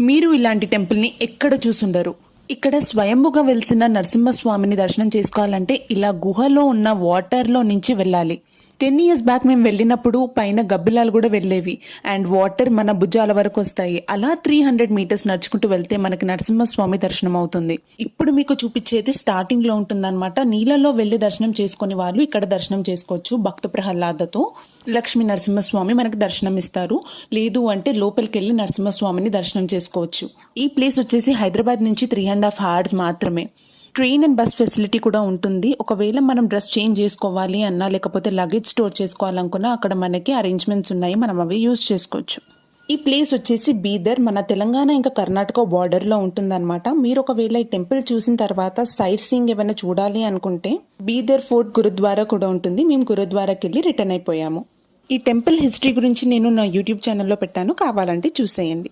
మీరు ఇలాంటి టెంపుల్ని ఎక్కడ చూసుండరు. ఇక్కడ స్వయంభుగా వెలిసిన నరసింహస్వామిని దర్శనం చేసుకోవాలంటే ఇలా గుహలో ఉన్న వాటర్లో నుంచి వెళ్ళాలి. టెన్ ఇయర్స్ బ్యాక్ మేము వెళ్ళినప్పుడు పైన గబ్బిలాలు కూడా వెళ్ళేవి. అండ్ వాటర్ మన భుజాల వరకు వస్తాయి. అలా త్రీ హండ్రెడ్ మీటర్స్ నడుచుకుంటూ వెళ్తే మనకి నరసింహస్వామి దర్శనం అవుతుంది. ఇప్పుడు మీకు చూపించేది స్టార్టింగ్లో ఉంటుందన్నమాట. నీళ్ళలో వెళ్ళి దర్శనం చేసుకునే వాళ్ళు ఇక్కడ దర్శనం చేసుకోవచ్చు భక్త ప్రహ్లాదతో. లక్ష్మీ నరసింహస్వామి మనకి దర్శనం ఇస్తారు. లేదు అంటే లోపలికి వెళ్ళి నరసింహస్వామిని దర్శనం చేసుకోవచ్చు. ఈ ప్లేస్ వచ్చేసి హైదరాబాద్ నుంచి త్రీ అండ్ హాఫ్ అవర్స్ మాత్రమే. ట్రైన్ అండ్ బస్ ఫెసిలిటీ కూడా ఉంటుంది. ఒకవేళ మనం డ్రెస్ చేంజ్ చేసుకోవాలి అన్నా లేకపోతే లగేజ్ స్టోర్ చేసుకోవాలనుకున్నా అక్కడ మనకి అరేంజ్మెంట్స్ ఉన్నాయి. మనం అవి యూజ్ చేసుకోవచ్చు. ఈ ప్లేస్ వచ్చేసి బీదర్. మన తెలంగాణ ఇంకా కర్ణాటక బార్డర్లో ఉంటుందన్నమాట. మీరు ఒకవేళ ఈ టెంపుల్ చూసిన తర్వాత సైట్ సీయింగ్ ఏమైనా చూడాలి అనుకుంటే బీదర్ ఫోర్ట్ గురుద్వారా కూడా ఉంటుంది. మేము గురుద్వారాకి వెళ్ళి రిటర్న్ అయిపోయాము. ఈ టెంపుల్ హిస్టరీ గురించి నేను నా యూట్యూబ్ ఛానల్లో పెట్టాను. కావాలంటే చూసేయండి.